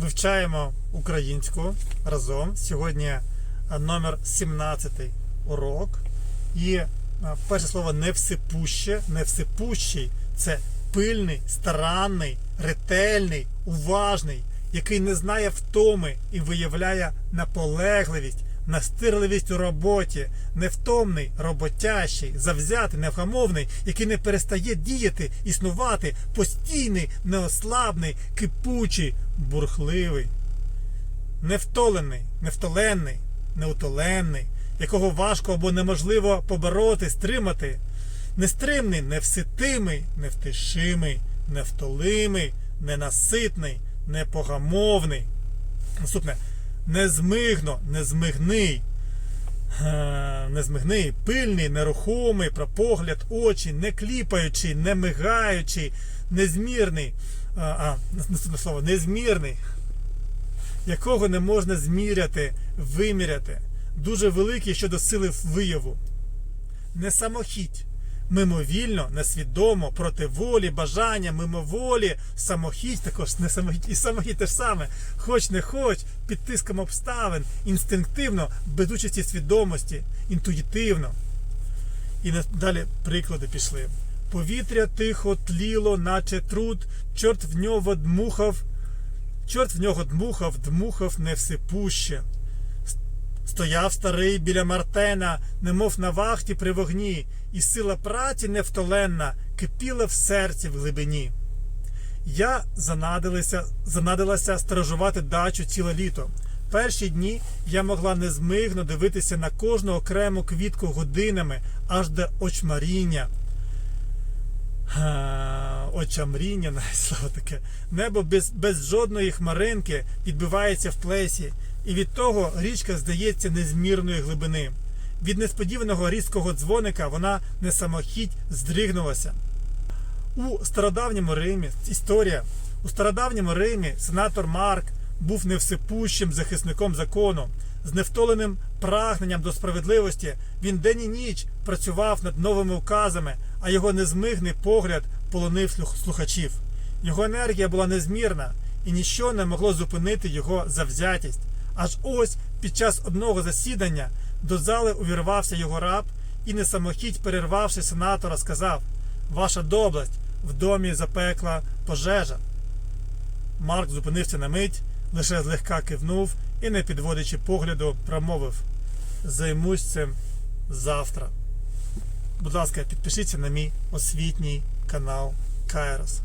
вивчаємо українську разом. Сьогодні е, номер 17 урок. І е, перше слово невсипуще. Невсипущий це пильний, старанний, ретельний, уважний, який не знає втоми і виявляє наполегливість, настирливість у роботі, невтомний, роботящий, завзятий, невгамовний, який не перестає діяти, існувати, постійний, неослабний, кипучий, бурхливий, невтолений, невтоленний, неутоленний, якого важко або неможливо побороти, стримати, нестримний, невситимий, невтишимий, невтолимий, ненаситний, непогамовний. Наступне незмигно, незмигний. Е, Незмигний, пильний, нерухомий, про погляд, очі, не кліпаючий, не мигаючий, незмірний. А, а, слово, незмірний, якого не можна зміряти, виміряти. Дуже великий щодо сили вияву. Не самохідь. Мимовільно, несвідомо, проти волі, бажання, мимоволі, самохідь також не самохідь, і самохідь те ж саме. Хоч не хоч, під тиском обставин, інстинктивно, без участі свідомості, інтуїтивно. І далі приклади пішли. Повітря тихо тліло, наче труд, чорт в нього дмухав, чорт в нього дмухав, дмухав невсипуще. Стояв старий біля Мартена, немов на вахті при вогні, і сила праці невтоленна кипіла в серці в глибині. Я занадилася, занадилася сторожувати дачу ціле літо. Перші дні я могла незмигно дивитися на кожну окрему квітку годинами аж до очмаріння. Очамріння, слово таке. Небо без, без жодної хмаринки відбивається в плесі, і від того річка здається незмірної глибини. Від несподіваного різкого дзвоника вона не самохідь здригнулася. У стародавньому Римі історія. У стародавньому Римі сенатор Марк був невсипущим захисником закону. З невтоленим прагненням до справедливості він день і ніч працював над новими указами, а його незмигний погляд полонив слухачів. Його енергія була незмірна, і ніщо не могло зупинити його завзятість. Аж ось під час одного засідання до зали увірвався його раб і не самохідь, перервавши сенатора, сказав: Ваша доблесть в домі запекла пожежа. Марк зупинився на мить, лише злегка кивнув і, не підводячи погляду, промовив: Займусь цим завтра. Будь ласка, підпишіться на мій освітній канал Кайрос.